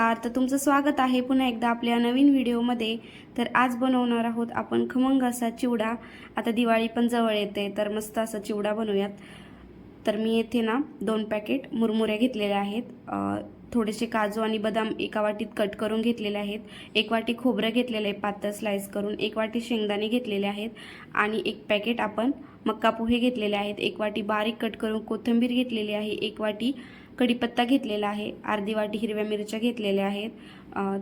नमस्कार. तर तुमचं स्वागत आहे पुन्हा एकदा आपल्या नवीन व्हिडिओमध्ये. तर आज बनवणार आहोत आपण खमंग असा चिवडा. आता दिवाळी पण जवळ येते तर मस्त असा चिवडा बनवूयात. तर मी येथे ना दोन पॅकेट मुरमुऱ्या घेतलेल्या आहेत. थोडेसे काजू आणि बदाम एका वाटीत कट करून घेतलेले आहेत. एक वाटी खोबरं घेतलेलं आहे पातळ स्लाईस करून एक वाटी शेंगदाणे घेतलेले आहेत आणि एक पॅकेट आपण मक्का पोहे घेतलेले आहेत. एक वाटी बारीक कट करून कोथिंबीर घेतलेली आहे एक वाटी कढीपत्ता घेतलेला आहे अर्धी वाटी हिरव्या मिरच्या घेतलेल्या आहेत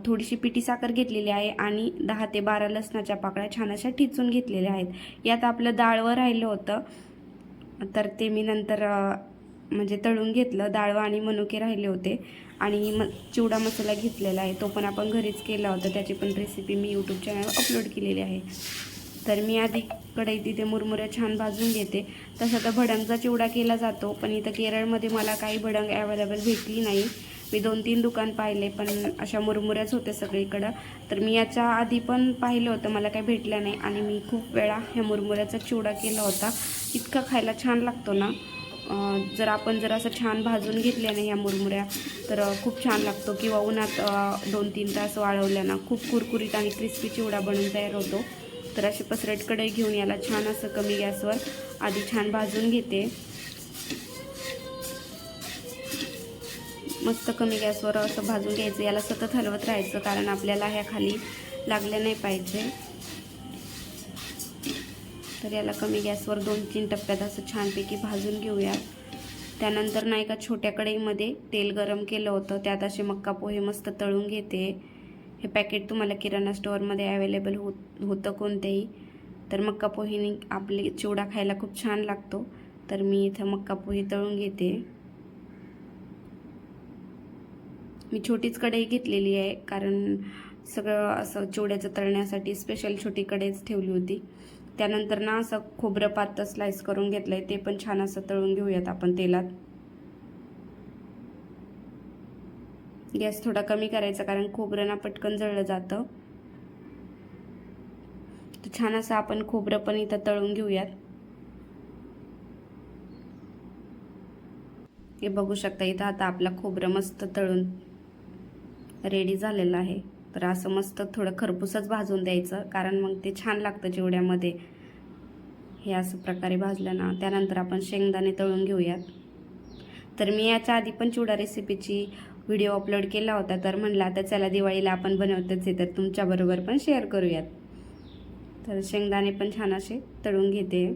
थोडीशी पिठी साखर घेतलेली आहे आणि दहा ते बारा लसणाच्या पाकळ्या छान अशा ठिचून घेतलेल्या आहेत. यात आपलं डाळवं राहिलं होतं तर ते मी नंतर म्हणजे तळून घेतलं. डाळवं आणि मनुके राहिले होते आणि म चिवडा मसाला घेतलेला आहे. तो पण आपण घरीच केला होता. त्याची पण रेसिपी मी यूट्यूब चॅनलवर अपलोड केलेली आहे. तर मी आधी कढईत इथे मुरमुऱ्या छान भाजून घेते. तसं तर भडंगचा चिवडा केला जातो पण इथं केरळमध्ये मला काही भडंग अवेलेबल भेटली नाही. मी दोन तीन दुकान पाहिले पण अशा मुरमुऱ्याच होत्या सगळीकडं. तर मी याच्या आधी पण पाहिलं होतं मला काही भेटलं नाही. आणि मी खूप वेळा ह्या मुरमुऱ्याचा चिवडा केला होता. इतका खायला छान लागतो ना. जर आपण जर असं छान भाजून घेतल्या ना ह्या मुरमुऱ्या तर खूप छान लागतो. किंवा उन्हात दोन तीन तास वाळवल्या ना खूप कुरकुरीत आणि क्रिस्पी चिवडा बनून तयार होतो. तर अशी पसरट कढई घेऊन याला छान असं कमी गॅसवर आधी छान भाजून घेते. मस्त कमी गॅसवर असं भाजून घ्यायचं. याला सतत हलवत राहायचं कारण आपल्याला ह्या खाली लागल्या नाही पाहिजे. तर याला कमी गॅसवर दोन तीन टप्प्यात असं छानपैकी भाजून घेऊयात त्यानंतर ना एका छोट्या कढईमध्ये तेल गरम केलं होतं. त्यात असे मक्का पोहे मस्त तळून घेते. हे पॅकेट तुम्हाला किराणा स्टोअरमध्ये अवेलेबल होत होतं कोणतेही. तर मक्का पोहेने आपले चिवडा खायला खूप छान लागतो. तर मी इथं मक्का पोहे तळून घेते. मी छोटीच कढई घेतलेली आहे कारण सगळं असं चिवड्याचं तळण्यासाठी स्पेशल छोटी कढईच ठेवली होती. त्यानंतर ना असं खोबरं पातं स्लाइस करून घेतलं आहे ते पण छान असं तळून घेऊयात आपण तेलात. गॅस थोडा कमी करायचा कारण खोबरं ना पटकन जळलं जातं. तर छान असं आपण खोबरं पण इथं तळून घेऊयात. हे बघू शकता इथं आता आपला खोबरं मस्त तळून रेडी झालेलं आहे. तर असं मस्त थोडं खरपूसच भाजून द्यायचं कारण मग ते छान लागतं जेवढ्यामध्ये हे असं प्रकारे भाजलं ना त्यानंतर आपण शेंगदाणे तळून घेऊयात. तर मी याच्या आधी पण चिवडा रेसिपीची व्हिडिओ अपलोड केला होता तर म्हणलं आता चला दिवाळीला आपण बनवतच आहे तर तुमच्याबरोबर पण शेअर करूयात. तर शेंगदाणे पण छान असे तळून घेते.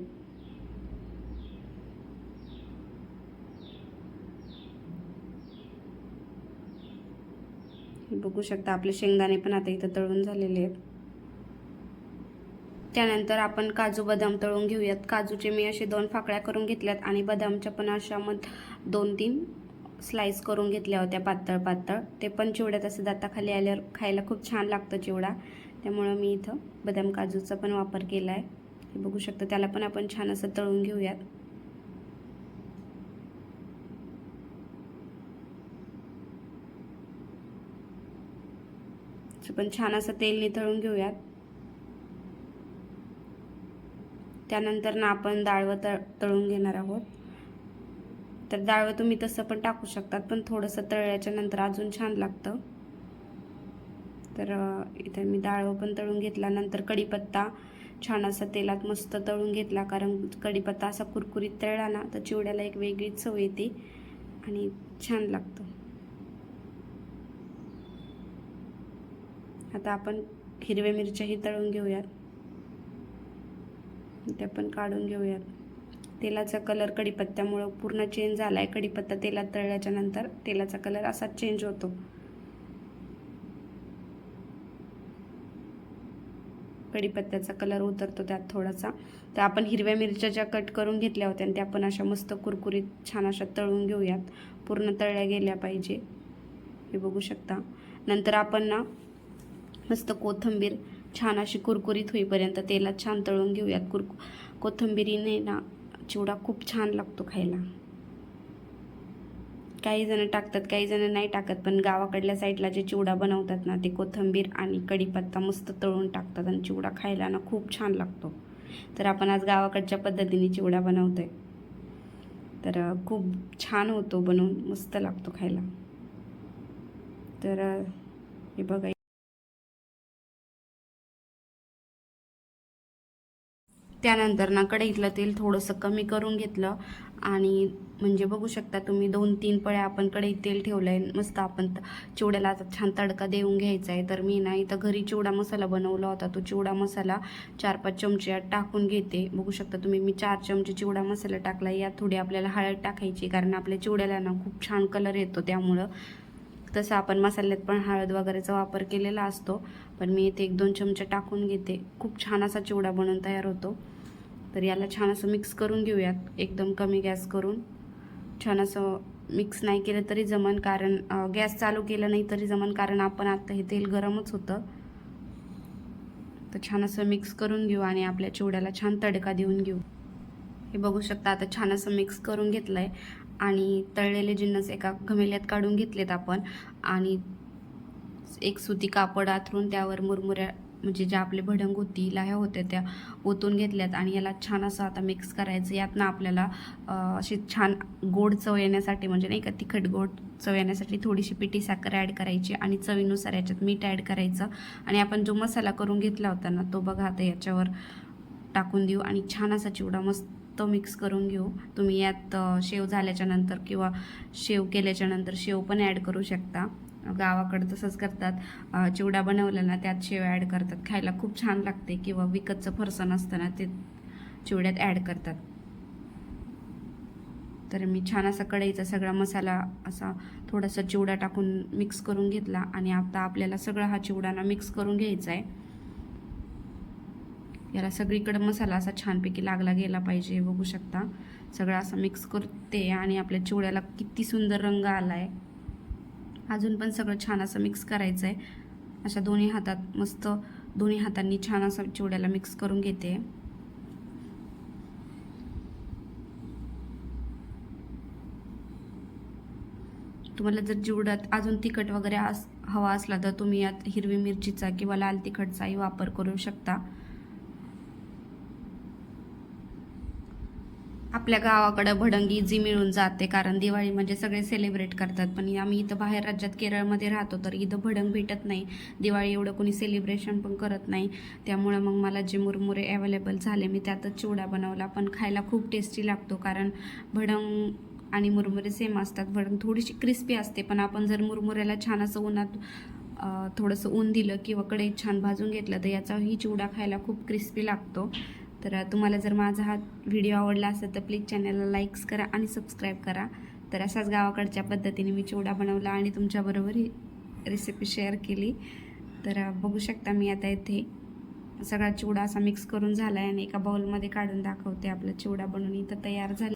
बघू शकता आपले शेंगदाणे पण आता इथं तळून झालेले आहेत. त्यानंतर आपण काजू बदाम तळून घेऊयात. काजूचे मी असे दोन फाकड्या करून घेतल्यात आणि बदामच्या पण अशा मग दोन तीन स्लाईस करून घेतल्या होत्या पातळ पातळ. ते पण चिवड्यात असं दाताखाली आल्यावर खायला खूप छान लागतं चिवडा. त्यामुळं मी इथं बदाम काजूचा पण वापर केला आहे हे बघू शकता त्याला पण आपण छान असं तळून घेऊयात. पण छान असं तेल नितळून घेऊयात. त्यानंतर ना आपण डाळवं तळ तळून घेणार आहोत. तर डाळवं तुम्ही तसं पण टाकू शकतात पण थोडंसं तळल्याच्या नंतर अजून छान लागतं. तर इथं इथे मी डाळवं पण तळून घेतला नंतर कढीपत्ता छान असा तेलात मस्त तळून घेतला कारण कढीपत्ता असा कुरकुरीत तळला ना तर चिवड्याला एक वेगळीच चव येते आणि छान लागतं. आता आपण हिरव्या मिरच्याही तळून घेऊयात. त्या पण काढून घेऊयात. तेलाचा कलर कढीपत्त्यामुळं पूर्ण चेंज झाला आहे कढीपत्ता तेलात तळल्याच्या नंतर तेलाचा कलर असा चेंज होतो. कढीपत्त्याचा कलर उतरतो त्यात थोडासा. तर आपण हिरव्या मिरच्या ज्या कट करून घेतल्या होत्या आणि त्या आपण अशा मस्त कुरकुरीत छान अशा तळून घेऊयात. पूर्ण तळल्या गेल्या पाहिजे. हे बघू शकता. नंतर आपण ना मस्त कोथिंबीर छान अशी कुरकुरीत होईपर्यंत तेलात छान तळून घेऊयात. कुर कोथिंबिरीने ना चिवडा खूप छान लागतो खायला. काही जण टाकतात काही जण नाही टाकत पण गावाकडल्या साईडला जे चिवडा बनवतात ना ते कोथिंबीर आणि कढीपत्ता मस्त तळून टाकतात आणि चिवडा खायला ना खूप छान लागतो. तर आपण आज गावाकडच्या पद्धतीने चिवडा बनवतोय. तर खूप छान होतो बनवून मस्त लागतो खायला. तर हे बघा त्यानंतर ना कढईतलं तेल थोडंसं कमी करून घेतलं. आणि म्हणजे बघू शकता तुम्ही दोन तीन पळ्या आपण कढईत तेल ठेवलं आहे मस्त आपण चिवड्याला आता छान तडका देऊन घ्यायचा आहे तर मी ना इथं घरी चिवडा मसाला बनवला होता. तो चिवडा मसाला चार पाच चमचे टाकून घेते. बघू शकता तुम्ही मी चार चमचे चिवडा मसाला टाकला. यात थोडी आपल्याला हळद टाकायची कारण आपल्या चिवड्याला ना खूप छान कलर येतो त्यामुळं. तसं आपण मसाल्यात पण हळद वगैरेचा वापर केलेला असतो. पण मी इथे एक दोन चमचे टाकून घेते. खूप छान असा चिवडा बनवून तयार होतो. तर याला छान असं मिक्स करून घेऊयात. एकदम कमी गॅस करून. छान असं मिक्स नाही केलं तरी जमन कारण गॅस चालू केलं नाही तरी जमन कारण आपण आत्ता हे तेल गरमच होतं. तर छान असं मिक्स करून घेऊ आणि आपल्या चिवड्याला छान तडका देऊन घेऊ. हे बघू शकता आता छान असं मिक्स करून घेतलं आहे आणि तळलेले जिन्नस एका घमेल्यात काढून घेतलेत आपण. आणि एक सुती कापड आथरून त्यावर मुरमुऱ्या म्हणजे ज्या आपले भडंग होती लाह्या होत्या त्या ओतून घेतल्यात आणि याला छान असं आता मिक्स करायचं. यातनं आपल्याला अशी छान गोड चव येण्यासाठी म्हणजे नाही का तिखट गोड चव येण्यासाठी थोडीशी पिठी साखर ॲड करायची आणि चवीनुसार याच्यात मीठ ॲड करायचं. आणि आपण जो मसाला करून घेतला होता ना तो बघा आता याच्यावर टाकून देऊ आणि छान असा चिवडा मस्त मिक्स करून घेऊ. तुम्ही यात शेव झाल्याच्यानंतर किंवा शेव केल्याच्यानंतर शेव पण ॲड करू शकता. गावाकडं तसंच करतात. चिवडा बनवला ना त्यात शेव ॲड करतात. खायला खूप छान लागते किंवा विकतचं फरसाण असतं ना ते चिवड्यात ॲड करतात. तर मी छान असा कढईचा सगळा मसाला असा थोडासा चिवडा टाकून मिक्स करून घेतला आणि आता आपल्याला सगळा हा चिवडा ना मिक्स करून घ्यायचा आहे. याला सगळीकडं मसाला असा छानपैकी लागला गेला पाहिजे बघू शकता. सगळा असा मिक्स करते आणि आपल्या चिवड्याला किती सुंदर रंग आला आहे अजून पण सगळं छान असं मिक्स करायचं आहे अशा दोन्ही हातात मस्त दोन्ही हातांनी छान असं चिवड्याला मिक्स करून घेते. तुम्हाला जर जिवड्यात अजून तिखट वगैरे अस हवा असला तर तुम्ही यात हिरवी मिरचीचा किंवा लाल तिखटचाही वापर करू शकता. आपल्या गावाकडं भडंगी जी मिळून जाते कारण दिवाळी म्हणजे सगळे सेलिब्रेट करतात. पण आम्ही इथं बाहेर राज्यात केरळमध्ये राहतो तर इथं भडंग भेटत नाही. दिवाळी एवढं कोणी सेलिब्रेशन पण करत नाही. त्यामुळं मग मला जे मुरमुरे अवेलेबल झाले मी त्यातच चिवडा बनवला. पण खायला खूप टेस्टी लागतो कारण भडंग आणि मुरमुरे सेम असतात. भडंग थोडीशी क्रिस्पी असते पण आपण जर मुरमुऱ्याला छान असं उन्हात थोडंसं ऊन दिलं किंवा कडे छान भाजून घेतलं तर याचाही चिवडा खायला खूप क्रिस्पी लागतो. तर तुम्हाला जर माझा हा व्हिडिओ आवडला असेल तर प्लीज चॅनलला लाईक्स करा आणि सबस्क्राईब करा. तर असाच गावाकडच्या पद्धतीने मी चिवडा बनवला आणि तुमच्याबरोबर ही रेसिपी शेअर केली. तर बघू शकता मी आता इथे सगळा चिवडा असा मिक्स करून झाला आहे आणि एका बाउलमध्ये काढून दाखवते आपला चिवडा बनवून. इथं तयार झाला.